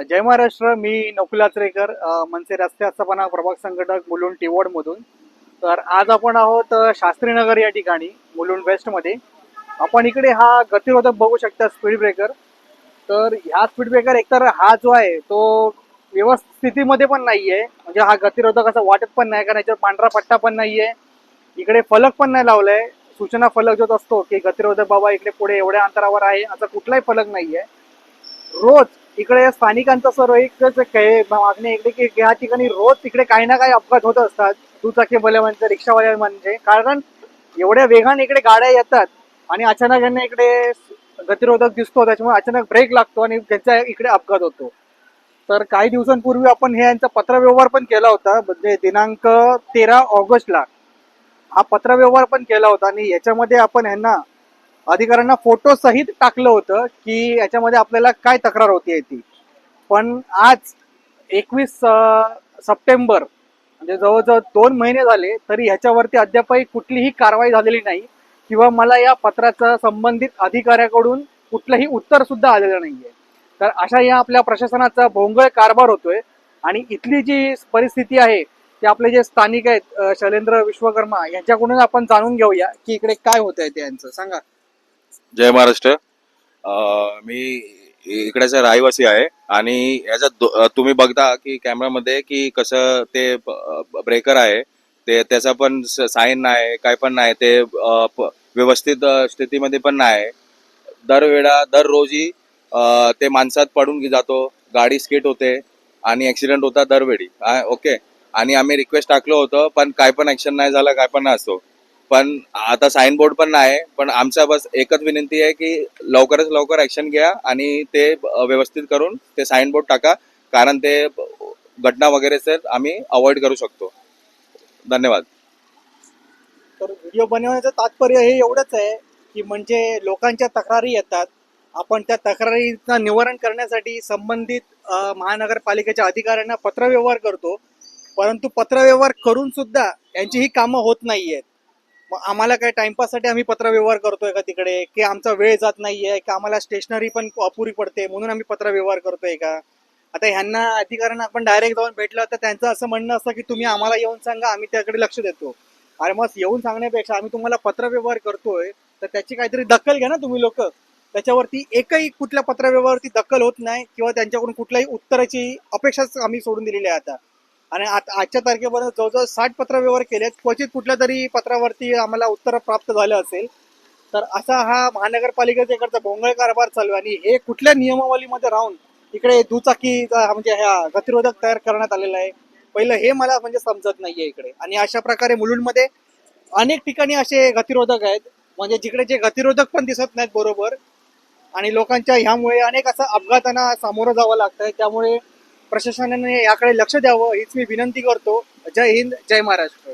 जय महाराष्ट्र मी नकुल आचरेकर मनसे रस्ते आस्थापना प्रभाग संघटक मुलुंड टिवडमधून तर आज आपण आहोत शास्त्रीनगर या ठिकाणी मुलुंड वेस्टमध्ये आपण इकडे हा गतिरोधक बघू शकता स्पीड ब्रेकर तर ह्या स्पीड ब्रेकर एकतर हा जो आहे तो व्यवस्थितीमध्ये पण नाही आहे म्हणजे हा गतिरोधक असं वाटत पण नाही कारण याच्यावर पांढरा पट्टा पण नाही आहे इकडे फलक पण नाही लावलाय. सूचना फलक जो असतो की गतिरोधक बाबा इकडे पुढे एवढ्या अंतरावर आहे असा कुठलाही फलक नाही आहे रोज इकडे स्थानिकांचा सर्व एकच मागणी इकडे की या ठिकाणी रोज तिकडे काही ना काही अपघात होत असतात. दुचाकी भले म्हणजे रिक्षावाले म्हणजे. कारण एवढ्या वेगाने इकडे गाड्या येतात आणि अचानक यांना इकडे गतिरोधक दिसतो त्याच्यामुळे अचानक ब्रेक लागतो आणि त्यांचा इकडे अपघात होतो. तर काही दिवसांपूर्वी आपण हे यांचा पत्रव्यवहार पण केला होता. म्हणजे दिनांक तेरा ऑगस्टला हा पत्रव्यवहार पण केला होता आणि याच्यामध्ये आपण यांना अधिकाऱ्यांना फोटो सहित टाकलं होतं की याच्यामध्ये आपल्याला काय तक्रार होती ती पण आज एकवीस सप्टेंबर म्हणजे जवळजवळ दोन महिने झाले तरी ह्याच्यावरती अद्यापही कुठलीही कारवाई झालेली नाही किंवा मला या पत्राचा संबंधित अधिकाऱ्याकडून कुठलंही उत्तर सुद्धा आलेलं नाहीये. तर अशा या आपल्या प्रशासनाचा भोंगळ कारभार होतोय आणि इथली जी परिस्थिती आहे ते आपले जे स्थानिक आहेत शैलेंद्र विश्वकर्मा यांच्याकडून आपण जाणून घेऊया की इकडे काय होत आहे ते यांचं. सांगा. जय महाराष्ट्र. मी इकडेचा रहिवासी आहे आणि याचा तुम्ही बघता की कॅमेरामध्ये की कसं ते ब्रेकर आहे. ते त्याचा पण साईन नाही काय पण नाही. ते व्यवस्थित स्थितीमध्ये पण नाही. दरवेळा दररोजी अं, ते माणसात पडून जातो. गाडी स्किट होते आणि ऍक्सिडेंट होता दरवेळी. ओके आणि आम्ही रिक्वेस्ट टाकलो होतं पण काय पण ऍक्शन नाही झालं काय पण नाही असतो पण आता साईन बोर्ड पण नाही पण आमचा बस एकच विनंती आहे की लवकरच लवकर ऍक्शन घ्या आणि ते व्यवस्थित करून ते साईन बोर्ड टाका. कारण ते घटना वगैरे सर आम्ही अवॉइड करू शकतो. धन्यवाद. तर व्हिडिओ बनवण्याचं तात्पर्य हे एवढंच आहे की म्हणजे लोकांच्या तक्रारी येतात. आपण त्या तक्रारीचं निवारण करण्यासाठी संबंधित महानगरपालिकेच्या अधिकाऱ्यांना पत्रव्यवहार करतो. परंतु पत्रव्यवहार करून सुद्धा यांची ही कामं होत नाही आहेत मग आम्हाला काय टाइमपाससाठी आम्ही पत्रव्यवहार करतोय का तिकडे? की आमचा वेळ जात नाहीये की आम्हाला स्टेशनरी पण अपुरी पडते म्हणून आम्ही पत्रव्यवहार करतोय का? आता ह्यांना अधिकाऱ्यांना आपण डायरेक्ट जाऊन भेटलं तर त्यांचं असं म्हणणं असतं की तुम्ही आम्हाला येऊन सांगा आम्ही त्याकडे लक्ष देतो. अरे मग येऊन सांगण्यापेक्षा आम्ही तुम्हाला पत्रव्यवहार करतोय तर त्याची काहीतरी दखल घ्या ना तुम्ही लोक. त्याच्यावरती एकही कुठल्या पत्रव्यवहारावरती दखल होत नाही किंवा त्यांच्याकडून कुठल्याही उत्तराची अपेक्षाच आम्ही सोडून दिलेली आहे आता. आणि आता आजच्या तारखेपर्यंत जवळजवळ साठ पत्र व्यवहार केले आहेत. क्वचित कुठल्या तरी पत्रावरती आम्हाला उत्तर प्राप्त झालं असेल. तर असा हा महानगरपालिकेचा इकडचा भोंगळ कारभार चालू आहे आणि हे कुठल्या नियमावलीमध्ये राहून इकडे दुचाकी म्हणजे ह्या गतिरोधक तयार करण्यात आलेला आहे पहिलं हे मला म्हणजे समजत नाहीये इकडे. आणि अशा प्रकारे मुलुंडमध्ये अनेक ठिकाणी असे गतिरोधक आहेत. म्हणजे जिकडे जे गतिरोधक पण दिसत नाहीत बरोबर. आणि लोकांच्या ह्यामुळे अनेक असं अपघातांना सामोरं जावं लागतंय. त्यामुळे प्रशासनाने याकडे लक्ष द्यावं हीच मी विनंती करतो. जय हिंद जय महाराष्ट्र.